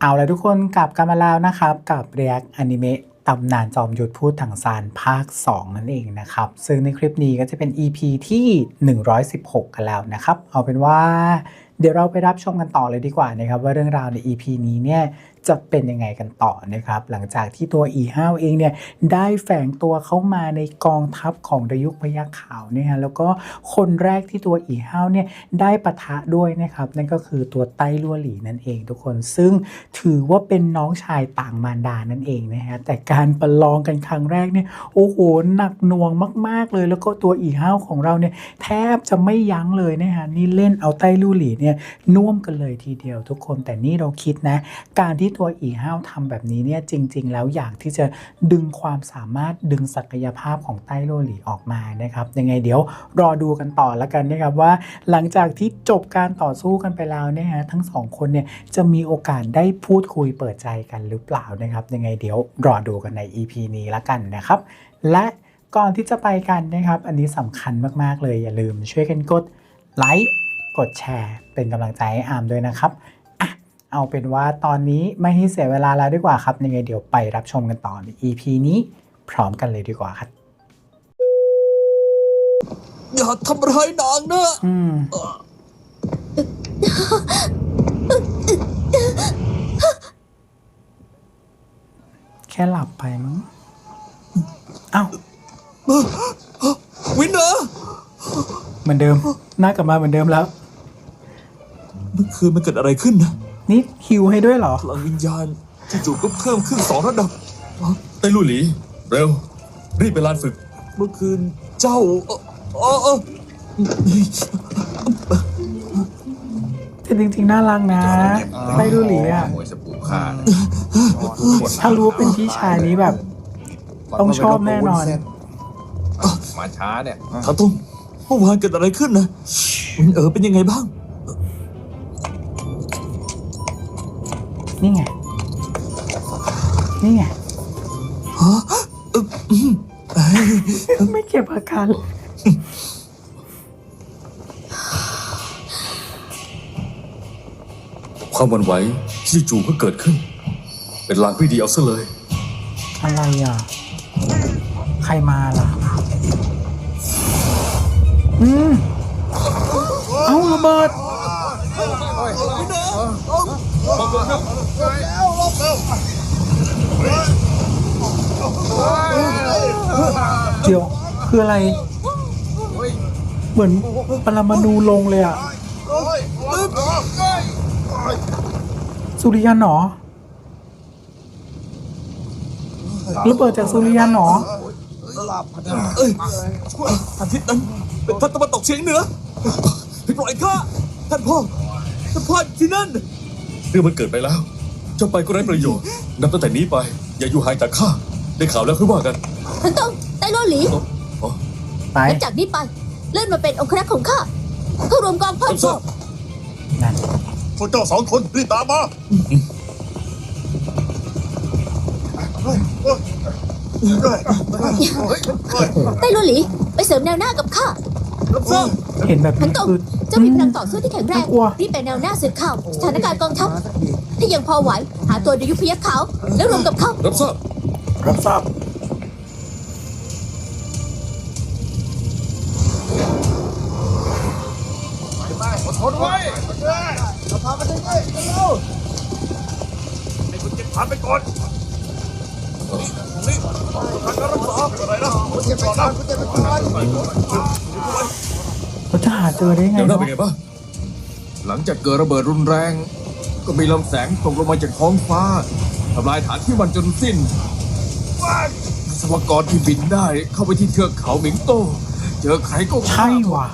เอาละทุกคนกลับกันมาแล้วนะครับ กับเรียกอนิเมะตำนานจอมยุทธพูดถังซานภาค 2 นั่นเองนะครับ ซึ่งในคลิปนี้ก็จะเป็น EP ที่ 116 กันแล้วนะครับ เอาเป็นว่าเดี๋ยวเราไปรับชมกันต่อเลยดีกว่านะครับ ว่าเรื่องราวใน EP นี้เนี่ย จะเป็นยังไงกันต่อนะครับ หลังจากที่ตัวอีห้าวเองเนี่ยได้แฝงตัวเข้ามาในกองทัพของดยุคพยัคฆ์ขาวเนี่ยฮะแล้วก็คนแรกที่ตัวอีห้าวเนี่ยได้ปะทะด้วยนะครับ นั่นก็คือตัวไต้ลั่วหลีนั่นเองทุกคนซึ่งถือว่าเป็นน้องชายต่างมารดานั่นเองนะฮะแต่การประลองกันครั้งแรกเนี่ยโอ้โหหนักหน่วงมาก ๆเลย แล้วก็ตัวอีห้าวของเราเนี่ยแทบจะไม่ยั้งเลยนะฮะนี่เล่นเอาไต้ลู่หลีเนี่ยน่วมกันเลยทีเดียวทุกคนแต่นี่เราคิดนะ การที่ตัวอีห้าวทำแบบนี้เนี่ยจริง ๆ แล้วอยากที่จะดึงความสามารถดึงศักยภาพของไต้ลู่หลีออกมานะครับยังไงเดี๋ยวรอดูกันต่อแล้วกันนะครับว่า หลังจากที่จบการต่อสู้กันไปแล้วเนี่ยฮะทั้งสองคนเนี่ยจะมีโอกาสได้พูดคุยเปิดใจกันหรือเปล่านะครับ ยังไงเดี๋ยวรอดูกันใน EP นี้ละกันนะครับ และก่อนที่จะไปกันนะครับ อันนี้สำคัญมากๆเลยอย่าลืมช่วยกันกดไลค์กดแชร์ เป็นกำลังใจให้อาร์มด้วยนะครับ เอาเป็นว่าตอนนี้ไม่ให้เสียเวลาแล้วดีกว่าครับยังไงเดี๋ยวไปรับชมกันต่อใน EP นี้พร้อมกันเลยดีกว่าครับ อย่าทำร้ายนางนะอืม แค่หลับไปมั้งเอ้าวินเนอร์เหมือนเดิมหน้ากลับมาเหมือนเดิมแล้ว เมื่อคืนมันเกิดอะไรขึ้นนะ นี่ฮิวให้ด้วยเหรอ พลังวิญญาณจู่ๆก็เพิ่มขึ้นสองระดับไต้ลู่หลี เร็ว รีบไปลานฝึก เมื่อคืนเจ้าเอ่อเอ่อเอ่อแต่จริงๆ น่ารักนะ ไปดูหลีอะ มวยสปูค่าถ้ารู้ว่าเป็นพี่ชายนี้แบบ ต้องชอบแน่นอน มาช้าเนี่ยทาตุ้งเมื่อวานเกิดอะไรขึ้นนะวินเออเป็นยังไงบ้าง นี่ไง นี่ไง ไม่เก็บอาการเลยความหวั่นไหวที่จู่ๆก็เกิดขึ้น เป็นลางไม่ดีเอาซะเลย อะไรอะ ใครมาล่ะ อืม เอ้าระเบิด เเดี๋ยวคืออะไร เหมือนปรมาณูลงเลยอะสุริยันหรอระเบิดจากสุริยันหรอเอ้ยอาทิตย์นั้นเป็นทัศตะวันตกเฉียงเหนือปล่อยข้าท่านพ่อท่านพ่อที่นั่นเรื่องมันเกิดไปแล้ว เจ้าไปก็ไร้ประโยชน์ นับตั้งแต่นี้ไป อย่าอยู่ห่างจากข้า ได้ข่าวแล้วค่อยว่ากันท่านต้องไต้โลหลีอ๋อไปหลังจากนี้ไป เลื่อนมาเป็นองครักษ์ของข้าเข้ารวมกองเพิ่มรับทราบนั่นพวกเจ้าสองคนรีบตามมาไต้โลหลีไปเสริมแนวหน้ากับข้ารับทราบ เห็นแบบท่านนี้ต้องคือ เจ้ามีพลังต่อสู้ที่แข็งแรงน่ากลัว รีบไปแนวหน้าสืบข่าวสถานการณ์กองทัพถ้ายังพอไหวหาตัวดยุพยัคฆ์ขาวแล้วรวมกับเขารับทราบรับทราบทนไว้เราพาไปได้ไงเร็วให้คุณเจ็บขาไปก่อนตรงนี้ทางการรักษาอะไรนะคุณเจ็บก่อนนะคุณเจ็บไปก่อน เราจะหาเจอได้ไงเดี๋ยวหน้าเนาะเป็นไงบ้างหลังจากเกิดระเบิดรุนแรง ก็มีลำแสงตกลงมาจากท้องฟ้าทำลายฐานที่มันจนสิ้นวิศวกรที่บินได้เข้าไปที่เทือกเขาหมิงโตเจอใครก็ฆ่าใช่ว่ะ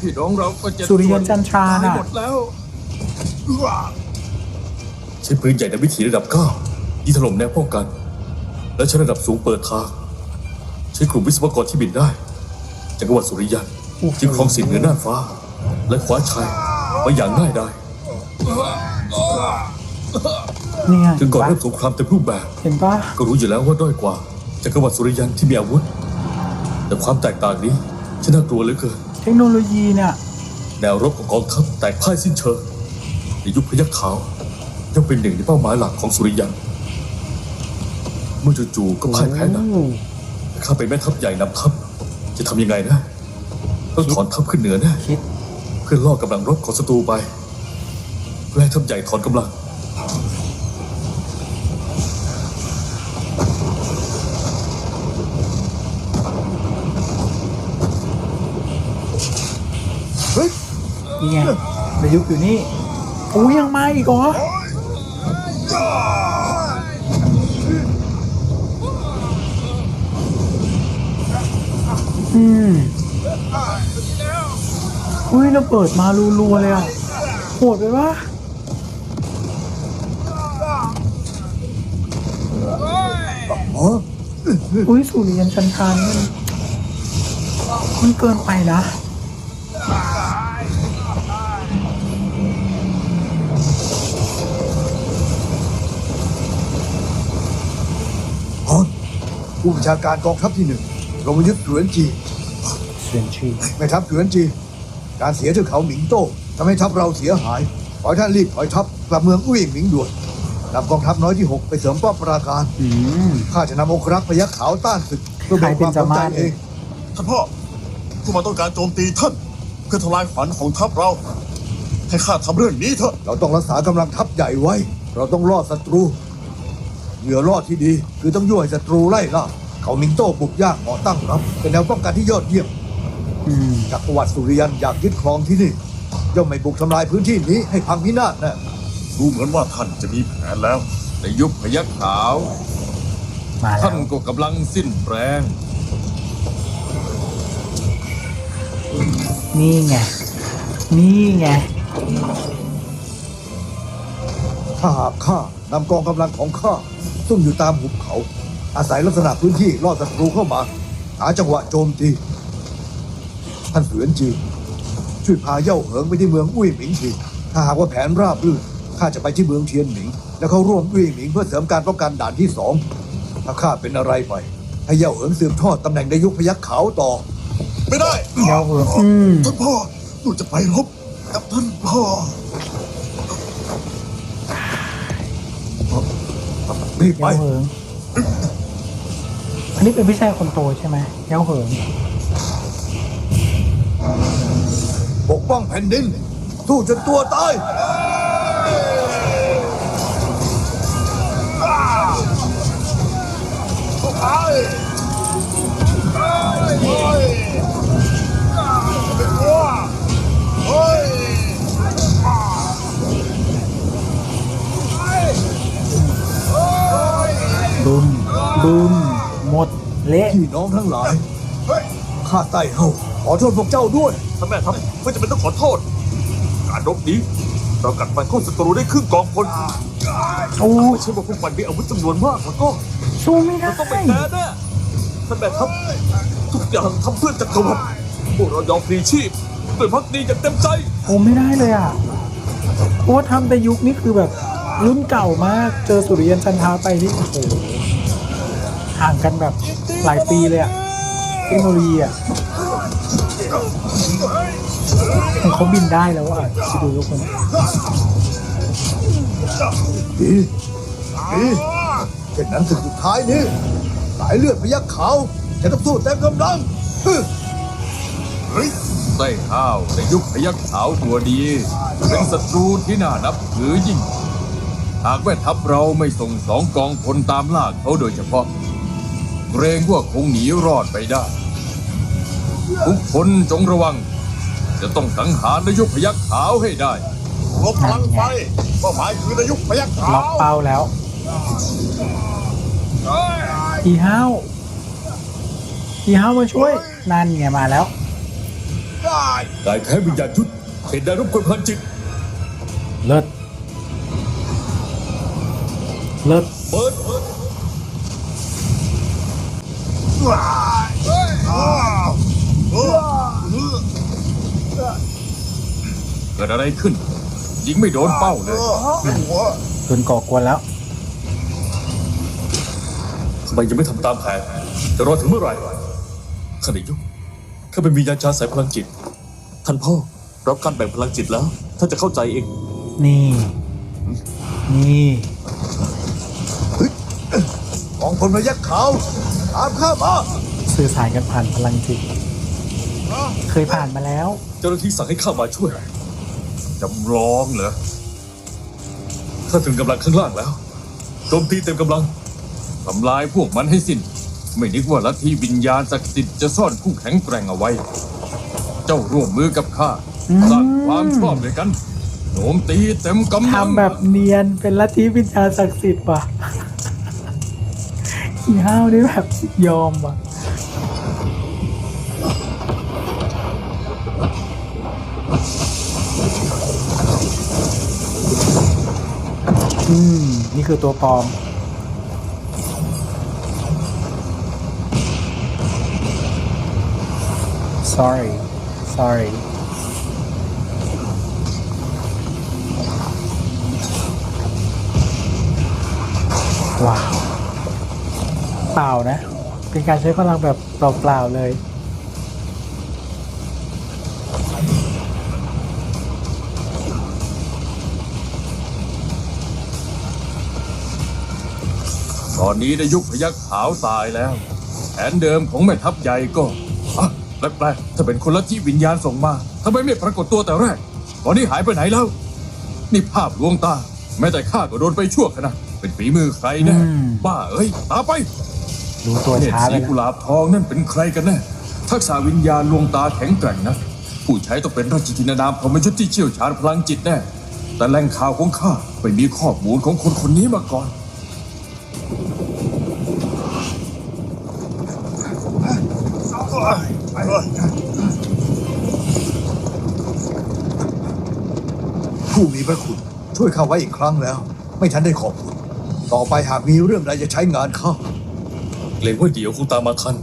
พี่น้องเราก็จะสุริยันจันทราน่ะ ตยหมดแล้วใช้ปืนใหญ่ในวิถีระดับเก้ายิงถล่มแนวป้องกัน และใช้ระดับสูงเปิดทางใช้กลุ่มวิศวกรที่บินได้จักรวรรดิสุริยัน จึงครองสิทธิ์เหนือน่านฟ้า และคว้าชัยมาอย่างง่ายได้เนี่ยถึงก่อนเห็เริ่นมสงครามเต็มรูปแบบ เห็นปะก็รู้อยู่แล้วว่าด้อยกว่าจักรวรรดิสุริยันที่มีอาวุธ แต่ความแตกต่างนี้ช่างน่ากลัวเหลือเกินเทคโนโลยีเนี่ยแนวรบของกองทัพแตกพ่ายสิ้นเชิงในยุคพยัคฆ์ขาวย่อมเป็นหนึ่งในเป้าหมายหลักของสุริยันเมื่อจู่ๆก็พ่ายแพ้หนะโอ้ข้าเป็นแม่ทัพใหญ่นำทัพจะทำยังไงนะ ต้องถอนทัพขึ้นเหนือแน่คิด เพื่อล่อกำลังรบของศัตรูไปเพื่อให้ทัพใหญ่ถอนกำลังนี่ไงดายุอยู่นี่โอ้ยยังมาอีกเหรออืม อุ้ยระเบิดมารัวๆเลยอะโหดไปปะอุ้ยสุริยันชันทานมันมันเกินไปนะฮอนผู้บัญชาการกองทัพที่หนึ่งลงมายึดเสือนจีเสียนชีแม่ทัพเสือนจี การเสียเทือกเขาหมิงโต้ทำให้ทัพเราเสียหาย ขอให้ท่านรีบถอยทัพกลับเมืองอุ้ยหมิงด่วนนำกองทัพน้อยที่หกไปเสริมป้อมปราการอืมข้าจะนำองครักษ์พยัคฆ์ขาวต้านศึกเพื่อเบิกความสนใจเองท่านพ่อผู้มาต้องการโจมตีท่านเพื่อทำลายฝันของทัพเรา ให้ข้าทำเรื่องนี้เถอะ เราต้องรักษากำลังทัพใหญ่ไว้ เราต้องล่อศัตรูเหยื่อรอดที่ดี คือต้องยั่วให้ศัตรูไล่ล่าเขาหมิงโต้บุกยากหมอตั้งรับเป็นแนวป้องกันที่ยอดเยี่ยมอืม จักรวรรดิสุริยันอยากยึดครองที่นี่ย่อมไม่บุกทำลายพื้นที่นี้ให้พังพินาศแนะดูเหมือนว่าท่านจะมีแผนแล้ว ในยุคพยัคฆ์ขาว มาแล้วท่านก็กำลังสิ้นแรง นี่ไง นี่ไง ถ้าหากข้านำกองกำลังของข้าซุ่มอยู่ตามหุบเขา อาศัยลักษณะพื้นที่ล่อศัตรูเข้ามา หาจังหวะโจมตี ท่านเสือนจีช่วยพาเย่าเหิงไปที่เมืองอุ้ยหมิงทีถ้าหากว่าแผนราบรื่นข้าจะไปที่เมืองเทียนหมิง แล้วเข้าร่วมอุ้ยหมิงเพื่อเสริมการป้องกันด่านที่สองถ้าข้าเป็นอะไรไปให้เย่าเหิงสืบทอดตำแหน่งในยุคพยัคฆ์ขาวต่อ ไม่ได้เยาเหอะอืมท่านพ่อหนูจะไปรบกับท่านพ่อรีบไปเยาเหิงอันนี้เป็นพี่ชายคนโตใช่ไหมเยาเหิง ปกป้องแผ่นดินสู้จนตัวตายบึมบึมหมดเละ พี่น้องทั้งหลาย ข้าไต่เฮา ขอโทษพวกเจ้าด้วยท่านแม่ทัพไม่จำเป็นต้องขอโทษ การรบนี้เรากัดฟันเข้าศัตรูได้ครึ่งกองพลโอ้ไม่ใช่ว่าพวกมันมีอาวุธจำนวนมากแล้วก็สู้ไม่ได้เราต้องไปแพ้แน่ท่านแม่ทัพทุกอย่างทำเพื่อจักรวรรดิพวกเรายอมพลีชีพด้วยพักดีอย่างเต็มใจโอ้ไม่ได้เลยอะเพราะว่าทำแต่ยุคนี้คือแบบรุ่นเก่ามากเจอสุริยันจันทราไปนี่โอ้โหห่างกันแบบหลายปีเลยอะเทคโนโลยีอะ ของเขาบินได้แล้วอะคิดดูทุกคนดีดีเช่นนั้นศึกสุดท้ายนี้สายเลือดพยักขาวจะต้องสู้เต็มกำลังฮึไส้ข้าวในยุคพยัคฆ์ขาวตัวดี เป็นศัตรูที่น่านับถือยิ่ง หากแม่ทัพเราไม่ส่งสองกองพลตามล่าเขาโดยเฉพาะ เกรงว่าคงหนีรอดไปได้ ทุกคนจงระวัง จะต้องสังหารในยุคพยัคฆ์ขาวให้ได้รบพลังไฟเป้าหมายคือในยุคพยัคฆ์ล็ขาอกวเป้าแล้วอีห้าวอีห้าวมาช่วย นั่นไงมาแล้วกายแท้วิญญาณยุทธเห็นได้รบกวนพลังจิต เลิศ เลิศเปิด เกิดอะไรขึ้น ยิงไม่โดนเป้าเลยโดนก่อกวนแล้วทำไมยังไม่ทำตามแผนจะรอถึงเมื่อไหร่ขณะยุคข้าเป็นวิญญาณชาสายพลังจิต ท่านพ่อรับการแบ่งพลังจิตแล้ว ท่านจะเข้าใจเอง นี่ นี่กองพลพยักขาวตามข้ามาสื่อสารกันผ่านพลังจิต เคยผ่านมาแล้ว เจ้าหน้าที่สั่งให้ข้ามาช่วย จำลองเหรอข้าถึงกำลังข้างล่างแล้วโจมตีเต็มกำลังทำลายพวกมันให้สิ้น ไม่นึกว่าลัทธิวิญญาณศักดิ์สิทธิ์จะซ่อนผู้แข็งแกร่งเอาไว้ เจ้าร่วมมือกับข้าอืมสร้างความชอบด้วยกันโจมตีเต็มกำลังทำแบบเนียนเป็นลัทธิวิญญาณศักดิ์สิทธิ์ว่ะขี้ห้าวนี่แบบยอมว่ะ อืม นี่คือตัวปลอม sorry sorry ว้าว เปล่านะ เป็นการใช้พลังแบบเปล่าๆเลย อนนี้ได้ยุคพยักขาวตายแล้ว แผนเดิมของแม่ทัพใหญ่ก็อะแปลกๆถ้าเป็นคนละที่วิญญาณส่งมาทำไมไม่ปรากฏตัวแต่แรก ตอนนี้หายไปไหนแล้ว นี่ภาพลวงตา แม้แต่ข้าก็โดนไปชั่วขณะเป็นฝีมือใครแน่อืม บ้าเอ้ยตามไป รู้ตัวเนตรช้าไปสีแล้วกุหลาบทองนั่นเป็นใครกันแน่ ทักษะวิญญาณลวงตาแข็งแกร่งนะ ผู้ใช้ต้องเป็นราชธินานามพรหมยุทธ์ที่เชี่ยวชาญพลังจิตแน่ แต่แหล่งข่าวของข้าไม่มีข้อมูลของคนคนนี้มาก่อน ผู้มีพระคุณ ช่วยข้าไว้อีกครั้งแล้ว ไม่ทันได้ขอบคุณ ต่อไปหากมีเรื่องใดจะใช้งานข้าเกรงว่าเดี๋ยวคงตามมาทัน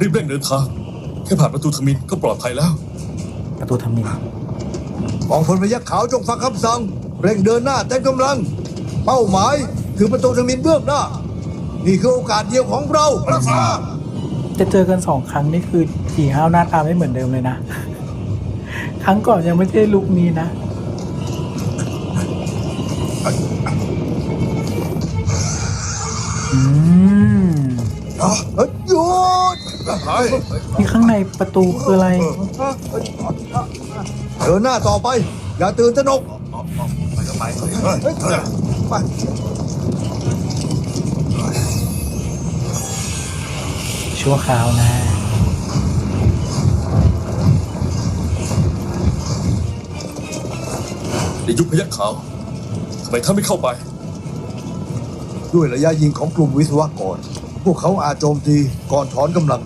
รีบเร่งเดินทาง แค่ผ่านประตูทมินก็ปลอดภัยแล้ว ประตูทมินกองพลพยักขาวจงฟังคำสั่ง เร่งเดินหน้าเต็มกำลัง เป้าหมาย คือประตูทมินเบื้องหน้า นี่คือโอกาสเดียวของเรารักษาจะเจอกันสองครั้งนี่คือขี่ห้าวหน้าตาไม่เหมือนเดิมเลยนะ ครั้งก่อนยังไม่ใช่ลุคนี้นะ อืม เฮ้ยหยุดนี่ข้างในประตูคืออะไร เดินหน้าต่อไป อย่าตื่นตระหนก ไปไปไป ชั่วคราวนะในยุคพยัคฆ์ขาวทำไมท่านไม่เข้าไป ด้วยระยะยิงของกลุ่มวิศวกร พวกเขาอาจโจมตีก่อนถอนกำลัง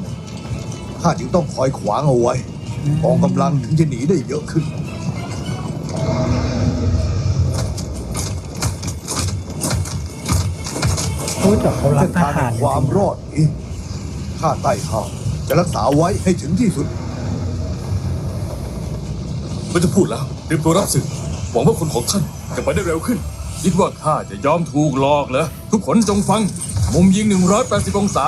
ข้าจึงต้องคอยขวางเอาไว้กองกำลังถึงจะหนีได้เยอะขึ้น พูดจากเขารักทหารเส้นทงแห่งความรอดนี้ ข้าใต้ข้าจะรักษาไว้ให้ถึงที่สุดไม่ต้องพูดแล้วเตรียมตัวรับศึกหวังว่าคนของท่านจะไปได้เร็วขึ้น คิดว่าข้าจะยอมถูกหลอกเหรอทุกคนจงฟัง มุมยิง 180 องศา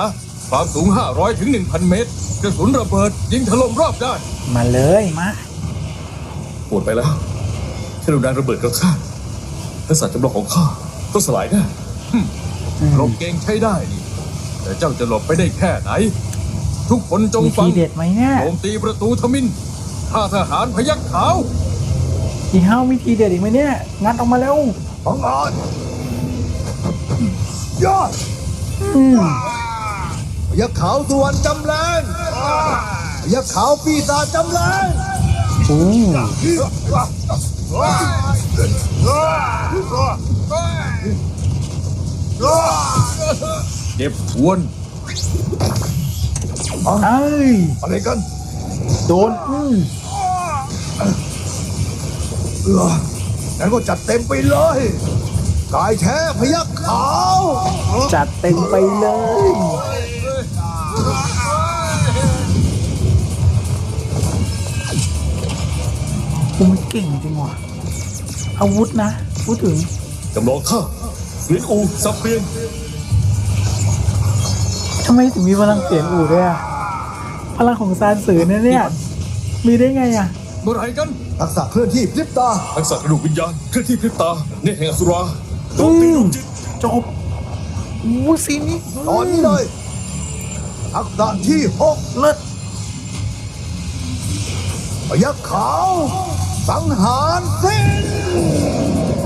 ความสูง 500 ถึง 1,000 เมตร กระสุนระเบิด ยิงถล่มรอบด้านมาเลยมาปวดไปแล้วแค่เราดันระเบิดกระชากทักษะจำลองของข้าก็สลายแน่หลบเก่งใช้ได้นี่ แต่เจ้าจะหลบไปได้แค่ไหน ทุกคนจงมีฟัทีงเด็ดไหมเนี่ยโจมตีประตูทมินข้าทหารพยักขาวขี่ห้าวมีทีเด็ดอีกไหมเนี่ย งัดออกมาแล้วของอ่อนยอดอืมยักษ์ขาวสวรรค์จำแรงยักษ์ขาวปีศาจจำแรงอู้ เจ็บทวนเอ้ยอะไรกัน โดนอืมเอองั้นก็จัดเต็มไปเลย กายแท้พยักขาวจัดเต็มไปเลย กูมันเก่งจริงว่ะ อาวุธนะ พูดถึงจำลองข้าเสียนอูสับเปลี่ยนทำไมถึงมีพลังเสียงอู่ด้วยอะ พลังของซานสือเนี่ยเนี่ย มีได้ไงอะ เมื่อไหรกันทักษะเคลื่อนที่พริบตา ทักษะกระดูกวิญญาณเคลื่อนที่พริบตาเนตรแห่งอสุราโจมตีดวงจิตจบอู้ซีนนี้ตอนนี้เลยทักษะที่หกเลิศพยักขาวสังหารสิ้น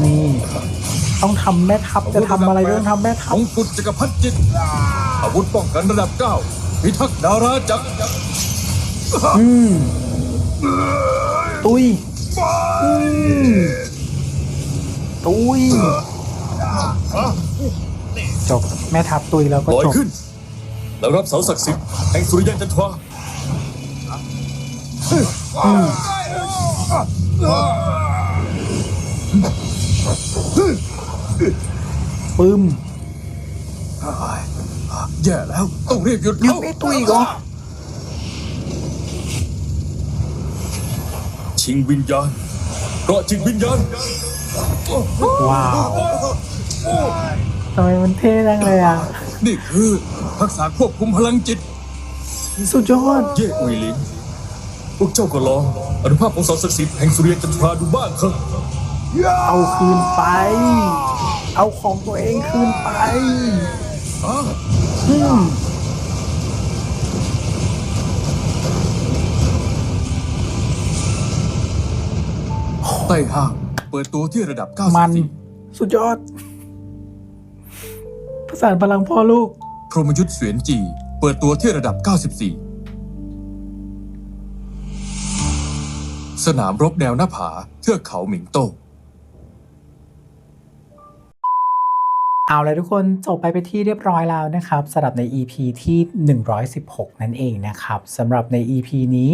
นี่ ต้องทำแม่ทัพจะทำอะไรก็ต้องทำแม่ทัขพองกุฎจักรพรรดิจิต อาวุธป้องกันระดับเก้าพิทักษ์ดาราจักรอืมตุยอืมตุยจบแม่ทัพตุยแล้วก็ลอยจบขึ้น แล้วรับเสาศักดิ์สิทธิ์แห่งสุริยันจันทราปึ้ม แย่แล้ว ต้องรีบหยุดยังเขาไม่ตุยอีก็ชิงวิญญาณเกาะจิตวิญญาณว้าวทำไมมันเท่จังเลยอะ นี่คือทักษะควบคุมพลังจิต สุดยอด เย่อุยลินพวกเจ้าก็ลองอนุภาพของเสาศักดิ์สิทธิ์แห่งสุริยันจันทราดูบ้างเถอะเอาคืนไป เอาของตัวเองคืนไป อืมใต้ห้างเปิดตัวที่ระดับ มัน94สุดยอด ประสานพลังพ่อลูกพรหมยุทธ์เสวียนจี เปิดตัวที่ระดับ 94 สนามรบแนวหน้าผาเทือกเขาหมิงโต้ เอาเลยทุกคนจบไปไปที่เรียบร้อยแล้วนะครับสำหรับใน EP ที่ 116 นั่นเองนะครับสำหรับใน EP นี้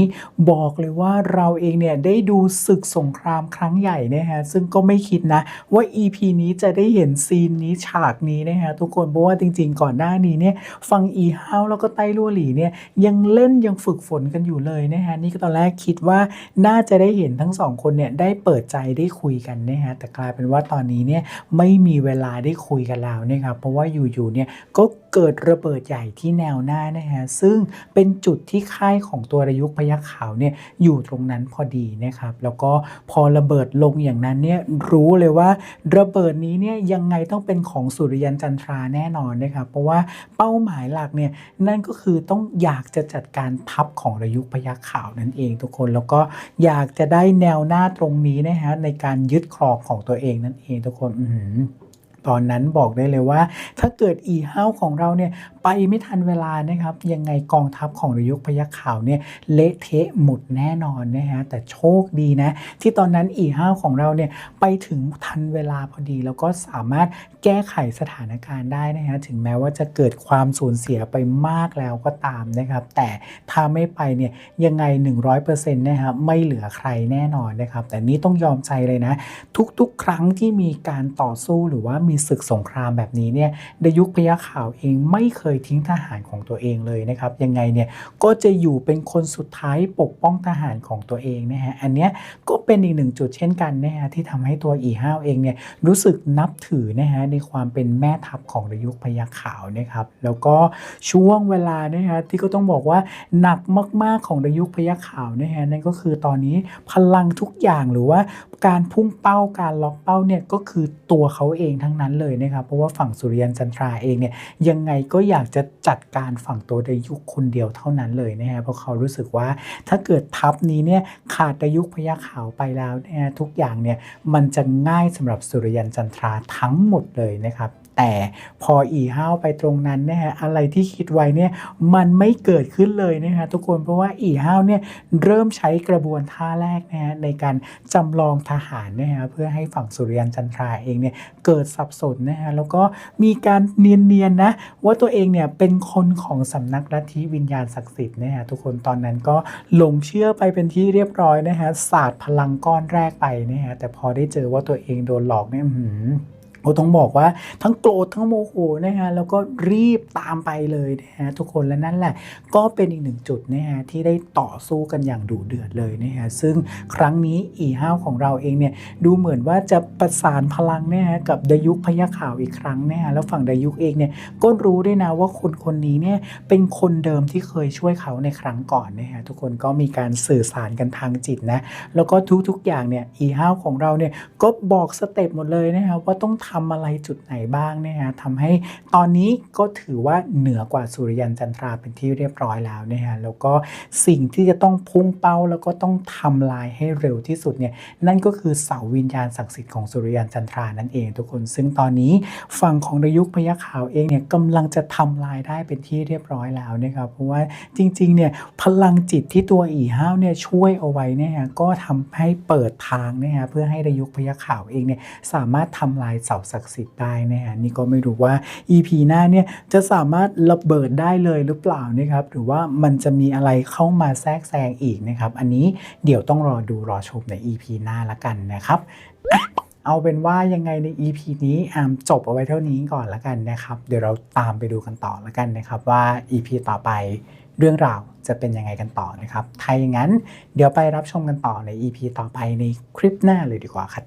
บอกเลยว่าเราเองเนี่ยได้ดูศึกสงครามครั้งใหญ่นะฮะซึ่งก็ไม่คิดนะว่า EP นี้จะได้เห็นซีนนี้ฉากนี้นะฮะทุกคนเพราะว่าจริง ๆ ก่อนหน้านี้เนี่ยฟังอีฮาวแล้วก็ไต้ลั่วหลี่เนี่ยยังเล่นยังฝึกฝนกันอยู่เลยนะฮะนี่ก็ตอนแรกคิดว่าน่าจะได้เห็นทั้งสองคนเนี่ยได้เปิดใจได้คุยกันนะฮะแต่กลายเป็นว่าตอนนี้เนี่ยไม่มีเวลาได้คุยกันล้วนะครับเพราะว่าอยู่ๆเนี่ยก็เกิดระเบิดใหญ่ที่แนวหน้านะฮะซึ่งเป็นจุดที่ค่ายของตัวระยุกพยัคฆ์ขาวเนี่ยอยู่ตรงนั้นพอดีนะครับ แล้วก็พอระเบิดลงอย่างนั้นเนี่ยรู้เลยว่าระเบิดนี้เนี่ยยังไงต้องเป็นของสุริยันจันทราแน่นอนนะครับเพราะว่าเป้าหมายหลักเนี่ยนั่นก็คือต้องอยากจะจัดการทัพของระยุกพยัคฆ์ขาวนั่นเองทุกคนแล้วก็อยากจะได้แนวหน้าตรงนี้นะฮะในการยึดครองของตัวเองนั่นเองทุกคนอื ตอนนั้นบอกได้เลยว่า ถ้าเกิดอีห้าวของเราเนี่ยไปไม่ทันเวลานะครับ ยังไงกองทัพของระยุกพยัคฆ์ขาวเนี่ยเละเทะหมดแน่นอนนะฮะแต่โชคดีนะ ที่ตอนนั้นอีห้าวของเราเนี่ยไปถึงทันเวลาพอดี แล้วก็สามารถแก้ไขสถานการณ์ได้นะฮะถึงแม้ว่าจะเกิดความสูญเสียไปมากแล้วก็ตามนะครับ แต่ถ้าไม่ไปเนี่ยยังไง 100%นะครับไม่เหลือใครแน่นอนนะครับ แต่นี่ต้องยอมใจเลยนะ ทุกๆ ครั้งที่มีการต่อสู้หรือว่ามีศึกสงครามแบบนี้เนี่ยดยุคพยัคฆ์ขาวเองไม่เคยทิ้งทหารของตัวเองเลยนะครับยังไงเนี่ยก็จะอยู่เป็นคนสุดท้ายปกป้องทหารของตัวเองนะฮะอันเนี้ยก็เป็นอีกหนึ่งจุดเช่นกันนะฮะที่ทำให้ตัวอีห้าวเองเนี่ยรู้สึกนับถือนะฮะในความเป็นแม่ทัพของดยุคพยัคฆ์ขาวนะครับแล้วก็ช่วงเวลานะฮะที่ก็ต้องบอกว่าหนักมาก ๆของดยุคพยัคฆ์ขาวนะฮะนั่นก็คือตอนนี้พลังทุกอย่างหรือว่า การพุ่งเป้าการล็อกเป้าเนี่ยก็คือตัวเขาเองทั้งนั้นเลยนะครับเพราะว่าฝั่งสุริยันจันทราเองเนี่ยยังไงก็อยากจะจัดการฝั่งตัวดยุคคนเดียวเท่านั้นเลยนะฮะเพราะเขารู้สึกว่าถ้าเกิดทัพนี้เนี่ยขาดดยุคพยาขาวไปแล้วเนี่ยทุกอย่างเนี่ยมันจะง่ายสำหรับสุริยันจันทราทั้งหมดเลยนะครับ แต่พออีห้าวไปตรงนั้นนะฮะอะไรที่คิดไว้เนี่ยมันไม่เกิดขึ้นเลยนะฮะทุกคนเพราะว่าอีห้าวเนี่ยเริ่มใช้กระบวนท่าแรกนะฮะในการจำลองทหารนะฮะเพื่อให้ฝั่งสุริยันจันทราเองเนี่ยเกิดสับสนนะฮะแล้วก็มีการเนียนๆนะว่าตัวเองเนี่ยเป็นคนของสำนักลัทธิวิญญาณศักดิ์สิทธิ์นะฮะทุกคนตอนนั้นก็หลงเชื่อไปเป็นที่เรียบร้อยนะฮะศาสตร์พลังก้อนแรกไปนะฮะแต่พอได้เจอว่าตัวเองโดนหลอกเนี่ยอื โอ้ต้องบอกว่าทั้งโกรธทั้งโมโหนะฮะแล้วก็รีบตามไปเลยนะฮะทุกคนและนั่นแหละ ก็เป็นอีกหนึ่งจุดนะฮะที่ได้ต่อสู้กันอย่างดุเดือดเลยนะฮะซึ่งครั้งนี้อีห้าวของเราเองเนี่ยดูเหมือนว่าจะประสานพลังนะฮะกับดยุคพยาข่าวอีกครั้งนะฮะแล้วฝั่งดยุคเองเนี่ยก็รู้ด้วยนะว่าคนคนนี้เนี่ยเป็นคนเดิมที่เคยช่วยเขาในครั้งก่อนนะฮะทุกคนก็มีการสื่อสารกันทางจิตนะแล้วก็ทุกๆอย่างเนี่ยอีห้าวของเราเนี่ยก็บอกสเต็ปหมดเลยนะครับว่าต้องททำอะไรจุดไหนบ้างเนะฮะทำให้ตอนนี้ก็ถือว่าเหนือกว่าสุริยันจันทราเป็นที่เรียบร้อยแล้วเนะฮะแล้วก็สิ่งที่จะต้องพุ่งเป้าแล้วก็ต้องทำลายให้เร็วที่สุดเนี่ยนั่นก็คือเสาวิญญาณศักดิ์สิทธิ์ของสุริยันจันทรานั่นเองทุกคน ซึ่งตอนนี้ฝั่งของดายุคพยาขาวเองเนี่ยกำลังจะทำลายได้เป็นที่เรียบร้อยแล้วนะครับเพราะว่าจริงๆเนี่ยพลังจิตที่ตัวอีห้าวเนี่ยช่วยเอาไว้เนี่ยฮะก็ทำให้เปิดทางเนะฮะเพื่อให้ดายุคพยาขาวเองเนี่ยสามารถทำลายเสาศักดิ์สิทธิ์ได้นะฮะนี่ก็ไม่รู้ว่า EP หน้าเนี่ยจะสามารถระเบิดได้เลยหรือเปล่านะครับ หรือว่ามันจะมีอะไรเข้ามาแทรกแซงอีกนะครับ อันนี้เดี๋ยวต้องรอดูรอชมใน EP หน้าละกันนะครับเอาเป็นว่ายังไงใน EP นี้อามจบเอาไว้เท่านี้ก่อนละกันนะครับ เดี๋ยวเราตามไปดูกันต่อละกันนะครับว่า EP ต่อไปเรื่องราวจะเป็นยังไงกันต่อนะครับถ้าอย่างนั้นเดี๋ยวไปรับชมกันต่อใน EP ต่อไปในคลิปหน้าเลยดีกว่าครับ